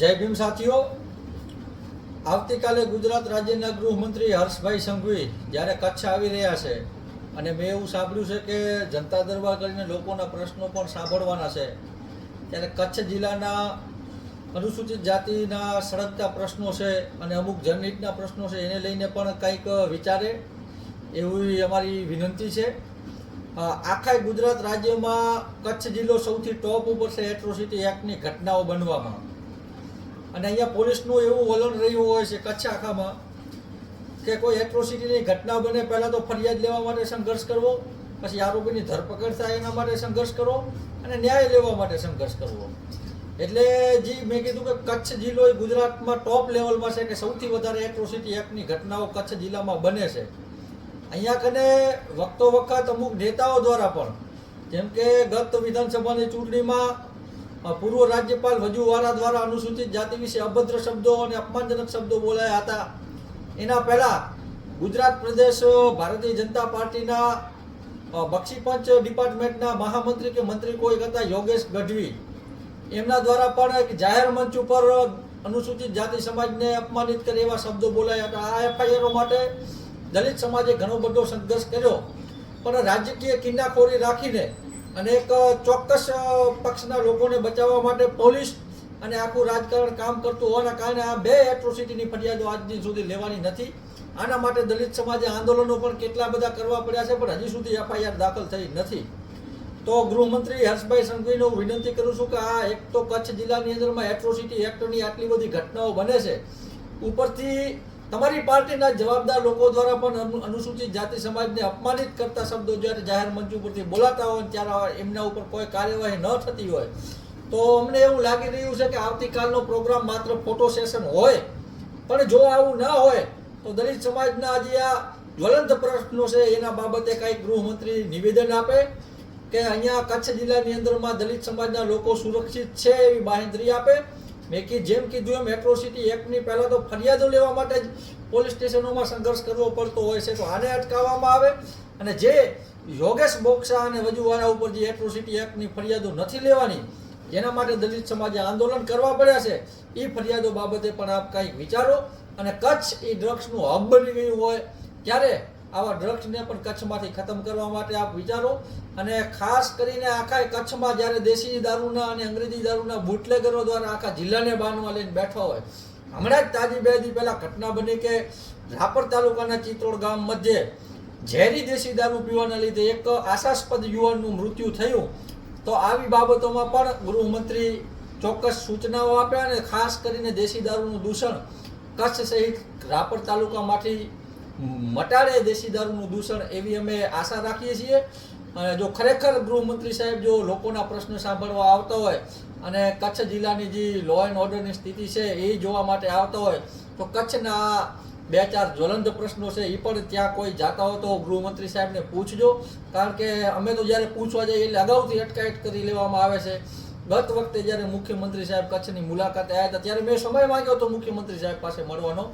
જય ભીમ સાથીઓ. આવતીકાલે ગુજરાત રાજ્યના ગૃહમંત્રી હર્ષભાઈ સંઘવી જ્યારે કચ્છ આવી રહ્યા છે અને મેં એવું સાંભળ્યું છે કે જનતા દરબાર કરીને લોકોના પ્રશ્નો પણ સાંભળવાના છે. ત્યારે કચ્છ જિલ્લાના અનુસૂચિત જાતિના સળગતા પ્રશ્નો છે અને અમુક જનહિતના પ્રશ્નો છે એને લઈને પણ કંઈક વિચારે એવી અમારી વિનંતી છે. આખા ગુજરાત રાજ્યમાં કચ્છ જિલ્લો સૌથી ટોપ ઉપર છે એટ્રોસિટી એક્ટની ઘટનાઓ બનવામાં. અને અહીંયા પોલીસનું એવું વલણ રહ્યું હોય છે કચ્છ આખામાં કે કોઈ એટ્રોસિટીની ઘટના બને, પહેલાં તો ફરિયાદ લેવા માટે સંઘર્ષ કરવો, પછી આરોપીની ધરપકડ થાય એના માટે સંઘર્ષ કરવો અને ન્યાય લેવા માટે સંઘર્ષ કરવો. એટલે જે મેં કીધું કે કચ્છ જિલ્લો એ ગુજરાતમાં ટોપ લેવલમાં છે કે સૌથી વધારે એટ્રોસિટી એક્ટની ઘટનાઓ કચ્છ જિલ્લામાં બને છે. અહીંયા કને વખતો વખત અમુક નેતાઓ દ્વારા પણ, જેમ કે ગત વિધાનસભાની ચૂંટણીમાં પૂર્વ રાજ્યપાલ વજુવાલા દ્વારા અનુસૂચિત જાતિ વિશે અભદ્ર શબ્દો અને અપમાનજનક શબ્દો બોલાયા હતા. એના પહેલા ગુજરાત પ્રદેશ ભારતીય જનતા પાર્ટીના બક્ષીપંચ ડિપાર્ટમેન્ટના મહામંત્રી કે મંત્રી કોઈ હતા યોગેશ ગઢવી. એમના દ્વારા પણ એક જાહેર મંચ ઉપર અનુસૂચિત જાતિ સમાજને અપમાનિત કરે એવા શબ્દો બોલાયા હતા. આ એફઆઈઆરો માટે દલિત સમાજે ઘણો બધો સંઘર્ષ કર્યો. પણ રાજકીય કિન્નાખોરી રાખીને અને એક ચોક્કસ પક્ષના લોકોને બચાવવા માટે પોલીસ અને આખું રાજકારણ કામ કરતું હોવાના કારણે આ બે એટ્રોસિટીની ફરિયાદો આજ સુધી લેવાની નથી. આના માટે દલિત સમાજે આંદોલનો પણ કેટલા બધા કરવા પડ્યા છે, પણ હજી સુધી એફઆઈઆર દાખલ થઈ નથી. તો ગૃહમંત્રી હર્ષભાઈ સંઘવીને હું વિનંતી કરું છું કે આ એક તો કચ્છ જિલ્લાની અંદરમાં એટ્રોસિટી એક્ટની આટલી બધી ઘટનાઓ બને છે. ઉપરથી તમારી પાર્ટીના જવાબદાર લોકો દ્વારા પણ અનુ- અનુસૂચિત જાતિ સમાજને અપમાનિત કરતા શબ્દો જ્યારે જાહેર મંચ ઉપરથી બોલાતા હોય ત્યારે એમના ઉપર કોઈ કાર્યવાહી ન થતી હોય, તો અમને એવું લાગી રહ્યું છે કે આવતીકાલનો પ્રોગ્રામ માત્ર ફોટો સેશન હોય, પણ જો આવું ના હોય, તો દલિત સમાજના જે આ જ્વલંત પ્રશ્નો છે એના બાબતે કાંઈક ગૃહમંત્રી નિવેદન આપે કે અહીંયા કચ્છ જિલ્લાની અંદરમાં દલિત સમાજના લોકો સુરક્ષિત છે એવી બાહેંધરી આપે મેં કે જેમ કીધું એમ એટ્રોસિટી એક્ટની પહેલાં તો ફરિયાદો લેવા માટે જ પોલીસ સ્ટેશનોમાં સંઘર્ષ કરવો પડતો હોય છે. તો આને અટકાવવામાં આવે અને જે યોગેશ બોક્સા અને વજુવાળા ઉપર જે એટ્રોસિટી એક્ટની ફરિયાદો નથી લેવાની, જેના માટે દલિત સમાજે આંદોલન કરવા પડ્યા છે એ ફરિયાદો બાબતે પણ આપ કંઈક વિચારો અને કચ્છ એ ડ્રગ્સનું હબ બની ગયું હોય, ત્યારે આવા ડ્રગ્સને પણ કચ્છમાંથી ખતમ કરવા માટે આપ વિચારો. અને ખાસ કરીને આખા કચ્છમાં જ્યારે દેશી દારૂના અને અંગ્રેજી દારૂના બુટલેગરો દ્વારા આખા જિલ્લાને બાનમાં લઈને બેઠા હોય, હમણાં જ તાજી બે દી પહેલાં ઘટના બની કે રાપર તાલુકાના ચિત્રોડ ગામ મધ્યે ઝેરી દેશી દારૂ પીવાના લીધે એક આશાસ્પદ યુવાનનું મૃત્યુ થયું. તો આવી બાબતોમાં પણ ગૃહમંત્રી ચોક્કસ સૂચનાઓ આપ્યા અને ખાસ કરીને દેશી દારૂનું દૂષણ કચ્છ સહિત રાપર તાલુકામાંથી મટાડે દેશી દારૂનું દૂષણ એવી અમે આશા રાખીએ છીએ. અને જો ખરેખર ગૃહમંત્રી સાહેબ જો લોકોના પ્રશ્નો સાંભળવા આવતા હોય અને કચ્છ જિલ્લાની જે લો એન્ડ ઓર્ડરની સ્થિતિ છે એ જોવા માટે આવતા હોય, તો કચ્છના બે ચાર જ્વલંત પ્રશ્નો છે એ પણ ત્યાં કોઈ જાતા હોય તો ગૃહમંત્રી સાહેબને પૂછજો. કારણ કે અમે તો જ્યારે પૂછવા જઈએ એટલે અગાઉથી અટકાયત કરી લેવામાં આવે છે. ગત વખતે જ્યારે મુખ્યમંત્રી સાહેબ કચ્છની મુલાકાતે આવ્યા હતા, ત્યારે મેં સમય માંગ્યો હતો મુખ્યમંત્રી સાહેબ પાસે મળવાનો.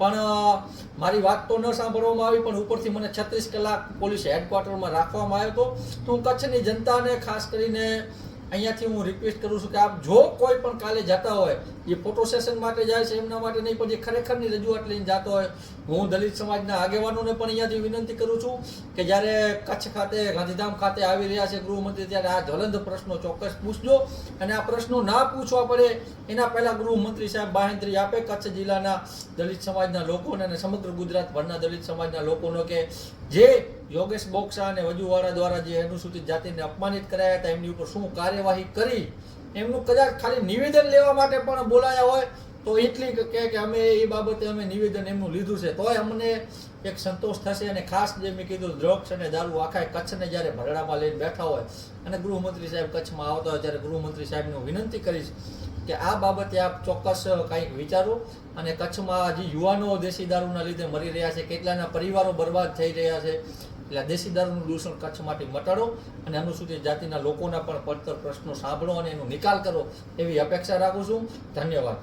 પણ મારી વાત તો ન સાંભળવામાં આવી, પણ ઉપરથી મને છત્રીસ કલાક પોલીસ હેડક્વાર્ટરમાં રાખવામાં આવ્યો હતો. તો હું કચ્છની જનતાને ખાસ કરીને અહીંયાથી હું રિક્વેસ્ટ કરું છું કે આપ જો કોઈ પણ કાલે જતા હોય જે ફોટો સેશન માટે જાય છે એમના માટે નહીં, પણ જે ખરેખરની રજૂઆત લઈને જતો હોય. હું દલિત સમાજના આગેવાનોને પણ અહીંયાથી વિનંતી કરું છું કે જ્યારે કચ્છ ખાતે, ગાંધીધામ ખાતે આવી રહ્યા છે ગૃહમંત્રી, ત્યારે આ જ્વલંત પ્રશ્નો ચોક્કસ પૂછજો અને આ પ્રશ્નો ના પૂછવા પડે, એના પહેલાં ગૃહમંત્રી સાહેબ બાહેંધરી આપે કચ્છ જિલ્લાના દલિત સમાજના લોકોને અને સમગ્ર ગુજરાતભરના દલિત સમાજના લોકોનો કે જે યોગેશ બોક્સા અને વજુવાળા દ્વારા જે અનુસૂચિત જાતિને અપમાનિત કરાયા હતા, એમની ઉપર શું કાર્યવાહી કરી? એમનું કદાચ ખાલી નિવેદન લેવા માટે પણ બોલાયા હોય, તો એટલી કે કે અમે એ બાબતે અમે નિવેદન એમનું લીધું છે. તોય અમને એક સંતોષ થશે અને ખાસ જે મેં કીધું ડ્રગ્સ અને દારૂ આખા કચ્છને જ્યારે ભરડામાં લઈને બેઠા હોય, અને ગૃહમંત્રી સાહેબ કચ્છમાં આવતા હોય ત્યારે ગૃહમંત્રી સાહેબને હું વિનંતી કરીશ કે આ બાબતે આપ ચોક્કસ કંઈક વિચારો અને કચ્છમાં જે યુવાનો દેશી દારૂના લીધે મરી રહ્યા છે, કેટલાના પરિવારો બરબાદ થઈ રહ્યા છે એટલે આ દેશી દારૂનું દૂષણ કચ્છમાંથી મટાડો અને અનુસૂચિત જાતિના લોકોના પણ પડતર પ્રશ્નો સાંભળો અને એનો નિકાલ કરો એવી અપેક્ષા રાખું છું. ધન્યવાદ.